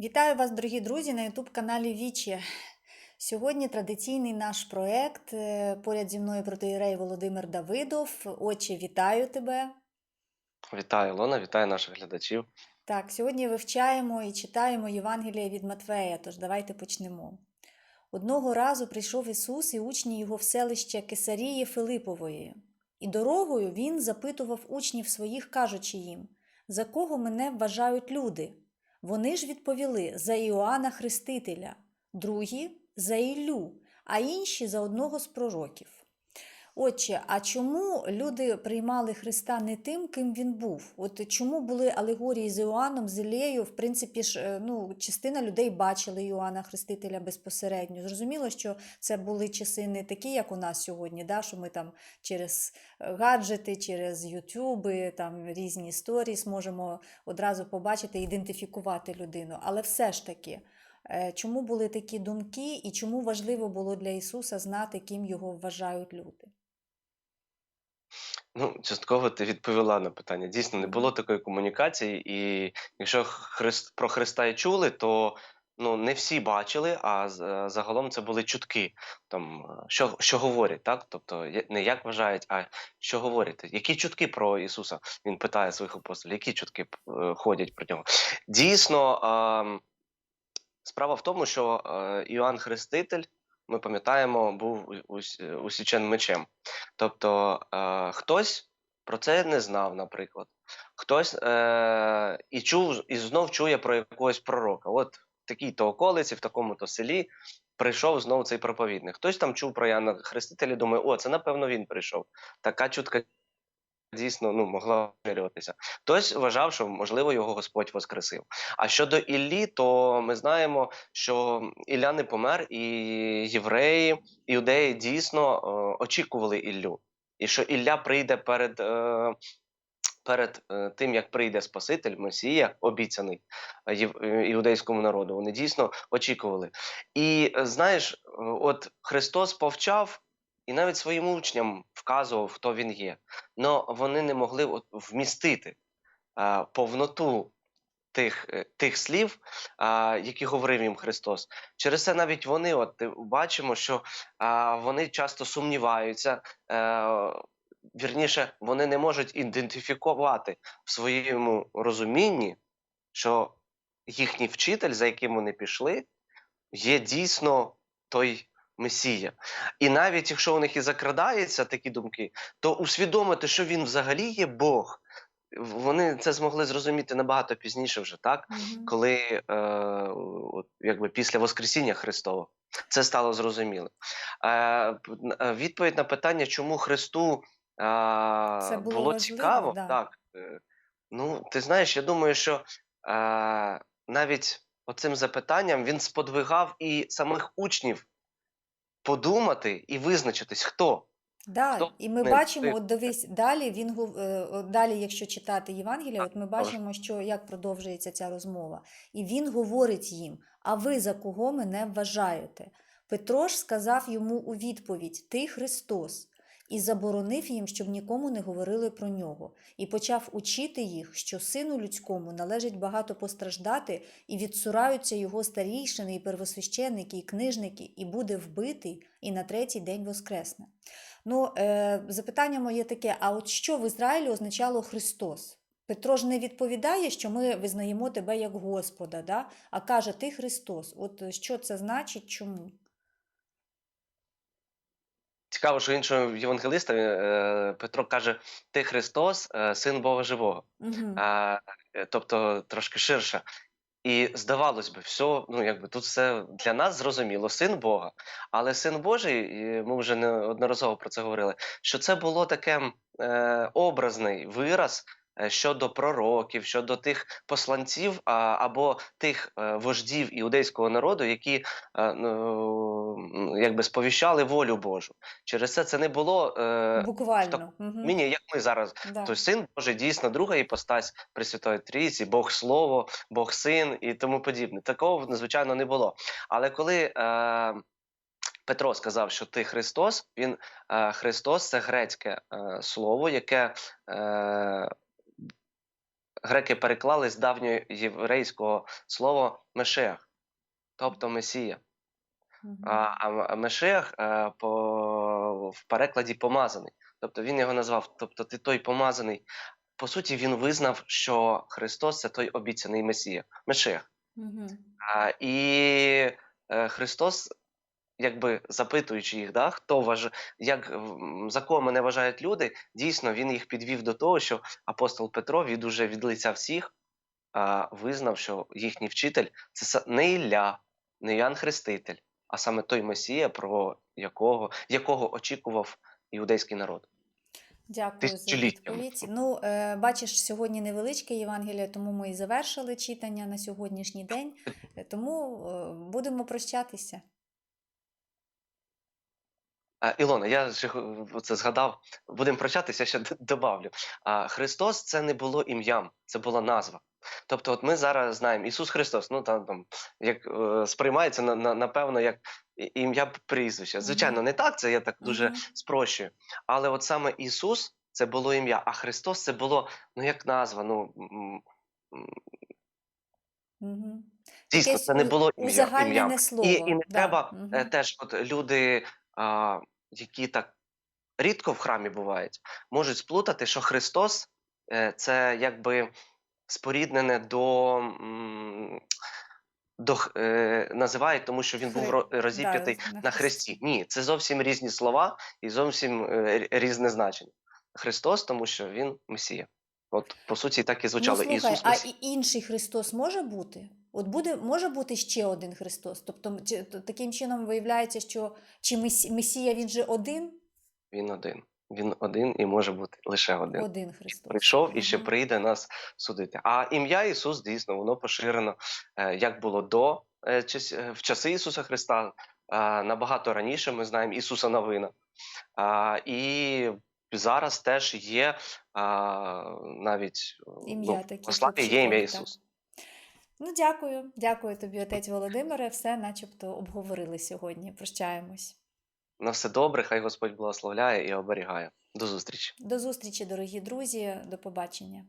Вітаю вас, дорогі друзі, на ютуб-каналі Вічі. Сьогодні традиційний наш проєкт. Е, Поряд зі мною протиєрей Володимир Давидов. Отче, вітаю тебе. Вітаю, Лона, вітаю наших глядачів. Так, сьогодні вивчаємо і читаємо Євангелія від Матвея, тож давайте почнемо. Одного разу прийшов Ісус і учні його в селище Кесарії Филипової. І дорогою він запитував учнів своїх, кажучи їм, за кого мене вважають люди. Вони ж відповіли за Іоанна Хрестителя, другі за Іллю, а інші за одного з пророків. Отче, а чому люди приймали Христа не тим, ким він був? От чому були алегорії з Іоанном, з Іллею? В принципі ж, е, ну, частина людей бачили Іоанна Хрестителя безпосередньо. Зрозуміло, що це були часи не такі, як у нас сьогодні, да? що ми там через е, гаджети, через ютюби, там різні сторіс можемо одразу побачити, ідентифікувати людину. Але все ж таки, е, чому були такі думки і чому важливо було для Ісуса знати, ким його вважають люди? Ну, частково ти відповіла на питання. Дійсно, не було такої комунікації, і якщо Христ, про Христа і чули, то ну, не всі бачили, а загалом це були чутки. Там, е, що, що говорять, так? Тобто не як вважають, а що говорять. Які чутки про Ісуса? Він питає своїх апостолів, які чутки е, ходять про нього. Дійсно, справа в тому, що е, Іоанн Хреститель, ми пам'ятаємо, був усічен мечем. Тобто е, хтось про це не знав, наприклад. Хтось е, і чув, і знов чує про якогось пророка. От в такій-то околиці, в такому-то селі прийшов знову цей проповідник. Хтось там чув про Яна Хрестителя, думає, о, це напевно він прийшов. Така чутка дійсно ну, могла поширюватися. Хтось вважав, що можливо його Господь воскресив. А щодо Іллі, то ми знаємо, що Ілля не помер, і євреї, іудеї дійсно е, очікували Іллю. І що Ілля прийде перед, е, перед е, тим, як прийде Спаситель, Месія, обіцяний е, е, іудейському народу. Вони дійсно очікували. І знаєш, от Христос повчав і навіть своїм учням вказував, хто він є. але вони не могли вмістити е, повноту тих, е, тих слів, а, які говорив їм Христос. Через це навіть вони, от е, бачимо, що а, вони часто сумніваються. Е, вірніше, вони не можуть ідентифікувати в своєму розумінні, що їхній вчитель, за яким вони пішли, є дійсно той Месія. І навіть якщо у них і закрадаються такі думки, то усвідомити, що він взагалі є Бог, вони це змогли зрозуміти набагато пізніше вже, так? Мгм. коли е, от, якби після Воскресіння Христова це стало зрозуміло. Е, е, відповідь на питання, чому Христу е, Це було було, важливо, цікаво, да. так. Е, ну, ти знаєш, я думаю, що е, навіть оцим запитанням він сподвигав і самих учнів подумати і визначитись, хто. Да, Хто і ми не бачимо, от дивись, далі він е, далі, якщо читати Євангелія, от ми бачимо, що як продовжується ця розмова. І він говорить їм: А ви за кого мене вважаєте? Петро ж сказав йому у відповідь: Ти Христос. І заборонив їм, щоб нікому не говорили про нього, і почав учити їх, що сину людському належить багато постраждати, і відсураються його старійшини, і первосвященники, і книжники, і буде вбитий, і на третій день воскресне. Ну, е, запитання моє таке: а от що в Ізраїлі означало Христос? Петро ж не відповідає, що ми визнаємо тебе як Господа, да? а каже, ти Христос. От що це значить, чому? Цікаво, що іншого євангелиста е, Петро каже: Ти Христос, е, син Бога живого. Угу. А, е, тобто трошки ширше. І здавалось би, все, ну якби тут все для нас зрозуміло, син Бога. Але син Божий, і ми вже неодноразово про це говорили, що це було таке е, образний вираз щодо пророків, щодо тих посланців або тих е, вождів іудейського народу, які е, ну, якби сповіщали волю Божу. Через це це не було е, Буквально. Угу. міні, як ми зараз Да. Тобто син Божий дійсно друга іпостась Пресвятої Трійці, Бог Слово, Бог Син і тому подібне. Такого надзвичайно не було. Але коли е, Петро сказав, що ти Христос, він е, Христос це грецьке е, слово, яке е, греки переклали з давньоєврейського слова Мешех, тобто Месія. А, а Мешех е, по, в перекладі помазаний. Тобто він його назвав, тобто ти той помазаний. По суті, він визнав, що Христос це той обіцяний Месія, Мешех. Мгм. А, і е, Христос, якби запитуючи їх, да, хто важ... як, за кого мене вважають люди, дійсно він їх підвів до того, що апостол Петро від уже від лиця всіх а, визнав, що їхній вчитель це не Ілля, не Ян Хреститель, а саме той Месія, про якого, якого очікував іудейський народ. Дякую за відповідь. Ну, е, бачиш, сьогодні невеличке Євангеліє, тому ми і завершили читання на сьогоднішній день. Е, Тому е, будемо прощатися. Ілона, я ще це згадав. Будемо прощатися, ще добавлю. Христос це не було ім'ям, це була назва. Тобто, от ми зараз знаємо Ісус Христос, ну там, там як е, сприймається на, на, напевно як ім'я прізвище. Звичайно, не так, це я так дуже спрощую. Але от саме Ісус це було ім'я, а Христос це було ну як назва. Ну дійсно, це не було ім'я. І, і не да. треба е, теж, от люди, а, які так рідко в храмі бувають, можуть сплутати, що Христос е, це якби споріднене до. до е, називають, тому що він був Хри- ро- да, розіп'ятий на хресті. Ні, це зовсім різні слова і зовсім е, різне значення. Христос, тому що він Месія. От по суті, так і звучало. Ну, слухай, Ісус а Месія. і інший Христос може бути? От буде, може бути ще один Христос? Тобто таким чином виявляється, що чи Месія він же один? Він один. Він один і може бути лише один. Один Христос. прийшов і ще прийде нас судити. А ім'я Ісус дійсно воно поширено, е, як було до е, е, в часи Ісуса Христа. Набагато раніше ми знаємо Ісуса Новина. І зараз теж є навіть Ім'я ну, таке. є ім'я. Ісус. Ну, дякую. Дякую тобі, отець Володимире. Все начебто обговорили сьогодні. Прощаємось. На все добре, хай Господь благословляє і оберігає. До зустрічі. До зустрічі, дорогі друзі. До побачення.